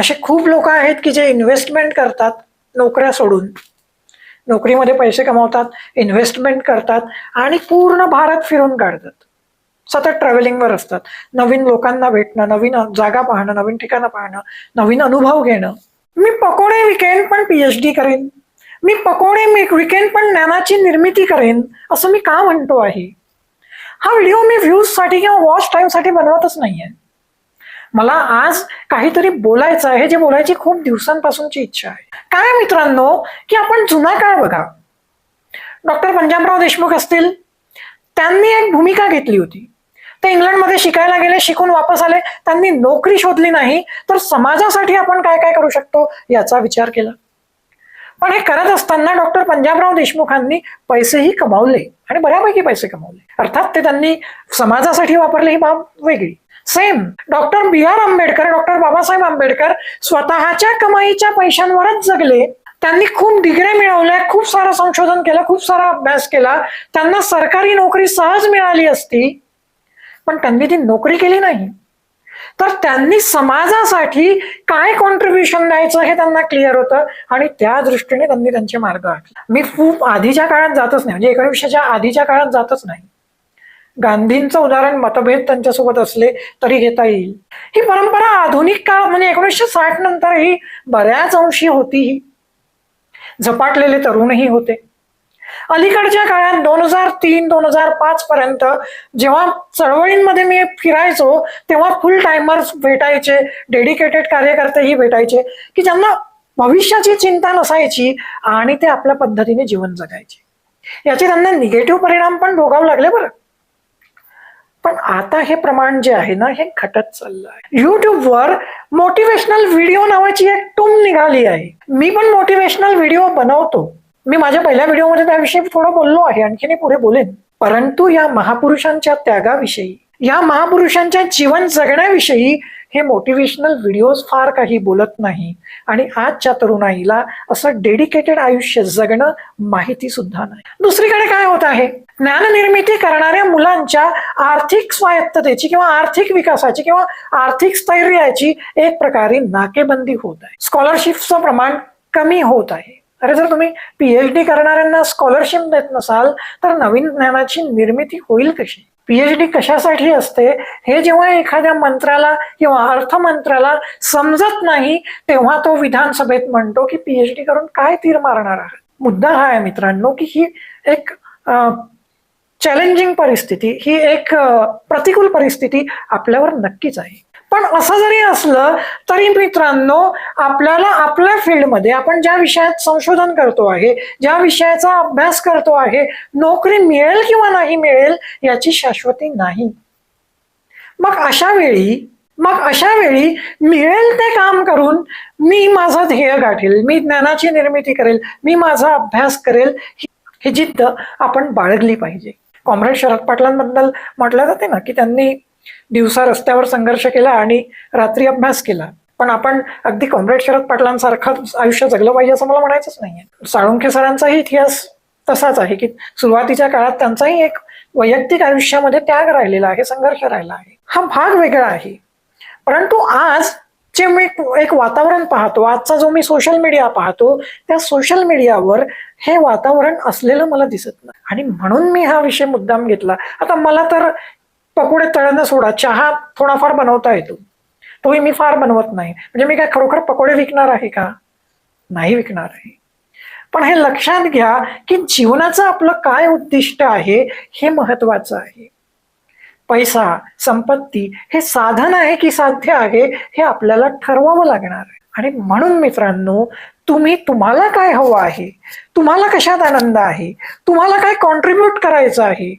असे खूप लोक आहेत की जे इन्व्हेस्टमेंट करतात नोकऱ्या सोडून. नोकरीमध्ये पैसे कमावतात इन्व्हेस्टमेंट करतात आणि पूर्ण भारत फिरून काढतात. सतत ट्रॅव्हलिंगवर असतात. नवीन लोकांना भेटणं नवीन जागा पाहणं नवीन ठिकाणं पाहणं नवीन अनुभव घेणं. मी पकोडे विकेन पण पीएच डी करेन. मी पकोडे मी विकेन पण ज्ञानाची निर्मिती करेन असं मी का म्हणतो आहे? हा व्हिडिओ मी व्ह्यूजसाठी किंवा वॉच टाईमसाठी बनवतच नाहीये. मला आज काहीतरी बोलायचं आहे जे बोलायची खूप दिवसांपासूनची इच्छा आहे. काय मित्रांनो की आपण जुना काळ बघा. डॉक्टर पंजाबराव देशमुख असतील त्यांनी एक भूमिका घेतली होती. ते इंग्लंडमध्ये शिकायला गेले शिकून वापस आले. त्यांनी नोकरी शोधली नाही तर समाजासाठी आपण काय काय करू शकतो याचा विचार केला. पण हे करत असताना डॉक्टर पंजाबराव देशमुखांनी पैसेही कमावले आणि बऱ्यापैकी पैसे कमावले. अर्थात ते त्यांनी समाजासाठी वापरले ही बाब वेगळी. Same. Doctor B R Ambedkar doctor Babasaheb Ambedkar स्वतःच्या कमाईच्या पैशांवरच जगले. त्यांनी खूप डिग्र्या मिळवल्या खूप सारं संशोधन केलं खूप सारा अभ्यास केला. त्यांना सरकारी नोकरी सहज मिळाली असती पण त्यांनी ती नोकरी केली नाही. तर त्यांनी समाजासाठी काय कॉन्ट्रीब्युशन द्यायचं हे त्यांना क्लिअर होतं आणि त्या दृष्टीने त्यांनी त्यांचे मार्ग आखले. मी खूप आधीच्या काळात जातच नाही म्हणजे एकोणीसशेच्या आधीच्या काळात जातच नाही. गांधींचं उदाहरण मतभेद त्यांच्यासोबत असले तरी घेता येईल. ही परंपरा आधुनिक काळ म्हणजे एकोणीसशे साठ नंतर ही बऱ्याच अंशी होती ही झपाटलेले तरुणही होते. अलीकडच्या काळात दोन हजार तीन दोन हजार पाच पर्यंत जेव्हा चळवळींमध्ये मी फिरायचो तेव्हा फुल टायमर्स भेटायचे डेडिकेटेड कार्यकर्तेही भेटायचे की ज्यांना भविष्याची चिंता नसायची आणि ते आपल्या पद्धतीने जीवन जगायचे. याचे त्यांना निगेटिव्ह परिणाम पण भोगावे लागले बरं. पण आता हे प्रमाण जे आहे ना हे घटत चाललं आहे. युट्यूबवर मोटिवेशनल व्हिडिओ नावाची एक टूम निघाली आहे. मी पण मोटिवेशनल व्हिडिओ बनवतो. मी माझ्या पहिल्या व्हिडिओमध्ये त्याविषयी थोडं बोललो आहे आणखी पुढे बोलेन. परंतु या महापुरुषांच्या त्यागाविषयी या महापुरुषांच्या जीवन जगण्याविषयी हे मोटिवेशनल व्हिडिओज फार काही बोलत नाही. आणि आजच्या तरुणाईला असं डेडिकेटेड आयुष्य जगणं माहिती सुद्धा नाही. दुसरीकडे काय होत आहे? ज्ञाननिर्मिती करणाऱ्या मुलांच्या आर्थिक स्वायत्ततेची किंवा आर्थिक विकासाची किंवा आर्थिक स्थैर्याची एक प्रकारे नाकेबंदी होत आहे. स्कॉलरशिपचं प्रमाण कमी होत आहे. अरे जर तुम्ही पीएच डी करणाऱ्यांना स्कॉलरशिप देत नसाल तर नवीन ज्ञानाची निर्मिती होईल कशी? पीएच डी कशासाठी असते हे जेव्हा एखाद्या मंत्र्याला किंवा अर्थमंत्र्याला समजत नाही तेव्हा तो विधानसभेत म्हणतो की पीएच डी करून काय तीर मारणार आहात? मुद्दा हा आहे मित्रांनो की ही एक चॅलेंजिंग परिस्थिती ही एक प्रतिकूल परिस्थिती आपल्यावर नक्कीच आहे. पण असं जरी असलं तरी मित्रांनो आपल्याला आपल्या फील्डमध्ये आपण ज्या विषयात संशोधन करतो आहे ज्या विषयाचा अभ्यास करतो आहे नोकरी मिळेल किंवा नाही मिळेल याची शाश्वती नाही. मग अशा वेळी मग अशा वेळी मिळेल ते काम करून मी माझं ध्येय गाठेल मी ज्ञानाची निर्मिती करेल मी माझा अभ्यास करेल ही जिद्द आपण बाळगली पाहिजे. कॉम्रेड शरद पाटलांबद्दल म्हटलं जाते ना की त्यांनी दिवसा रस्त्यावर संघर्ष केला आणि रात्री अभ्यास केला. पण आपण अगदी कॉम्रेड शरद पाटलांसारखं आयुष्य जगलं पाहिजे असं मला म्हणायचंच नाहीये. साळुंखे सरांचाही इतिहास तसाच आहे की सुरुवातीच्या काळात त्यांचाही एक वैयक्तिक आयुष्यामध्ये त्याग राहिलेला आहे संघर्ष राहिला आहे. हा भाग वेगळा आहे. परंतु आज जे मी एक वातावरण पाहतो आजचा जो मी सोशल मीडिया पाहतो त्या सोशल मीडियावर हे वातावरण असलेलं मला दिसत नाही. आणि म्हणून मी हा विषय मुद्दाम घेतला. आता मला तर पकोडे तळणं सोडा. चहा थोडाफार बनवता येतो. तोही मी फार बनवत नाही. म्हणजे मी काय खरोखर पकोडे विकणार आहे का? नाही विकणार आहे. पण हे लक्षात घ्या की जीवनाचं आपलं काय उद्दिष्ट आहे हे महत्वाचं आहे. पैसा संपत्ती हे साधन आहे की साध्य आहे हे आपल्याला ठरवावं लागणार आहे. आणि म्हणून मित्रांनो तुम्ही तुम्हाला काय हवं आहे? तुम्हाला कशात आनंद आहे? तुम्हाला काय कॉन्ट्रीब्यूट करायचं आहे?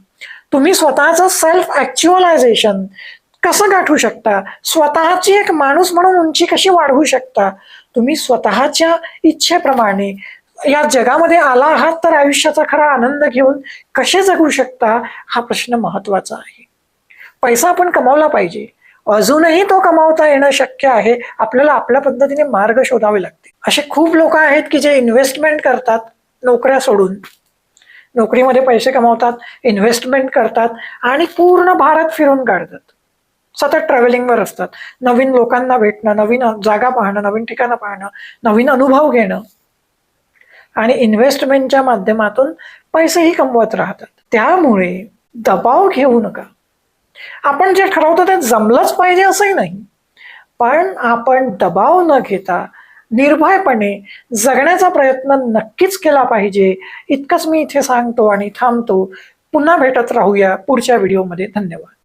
तुम्ही स्वतःचं सेल्फ ऍक्च्युअलायझेशन कसं गाठू शकता? स्वतःची एक माणूस म्हणून उंची कशी वाढवू शकता? तुम्ही स्वतःच्या इच्छेप्रमाणे या जगामध्ये आला आहात तर आयुष्याचा खरा आनंद घेऊन कसे जगू शकता? हा प्रश्न महत्त्वाचा आहे. पैसा आपण कमावला पाहिजे. अजूनही तो कमावता येणं शक्य आहे. आपल्याला आपल्या पद्धतीने मार्ग शोधावे लागते असे खूप लोक आहेत की जे इन्व्हेस्टमेंट करतात नोकऱ्या सोडून. नोकरीमध्ये पैसे कमावतात इन्व्हेस्टमेंट करतात आणि पूर्ण भारत फिरून काढतात. सतत ट्रॅव्हलिंगवर असतात. नवीन लोकांना भेटणं नवीन जागा पाहणं नवीन ठिकाणं पाहणं नवीन अनुभव घेणं. आणि इन्व्हेस्टमेंटच्या माध्यमातून पैसेही कमवत राहतात. त्यामुळे दबाव घेऊ नका. आपण जे ठरवतो ते जमलंच पाहिजे असंही नाही. पण आपण दबाव न घेता निर्भयपणे जगण्याचा प्रयत्न नक्कीच केला पाहिजे. इतकंच मी इथे सांगतो आणि थांबतो. पुन्हा भेटत राहूया पुढच्या व्हिडिओमध्ये. धन्यवाद.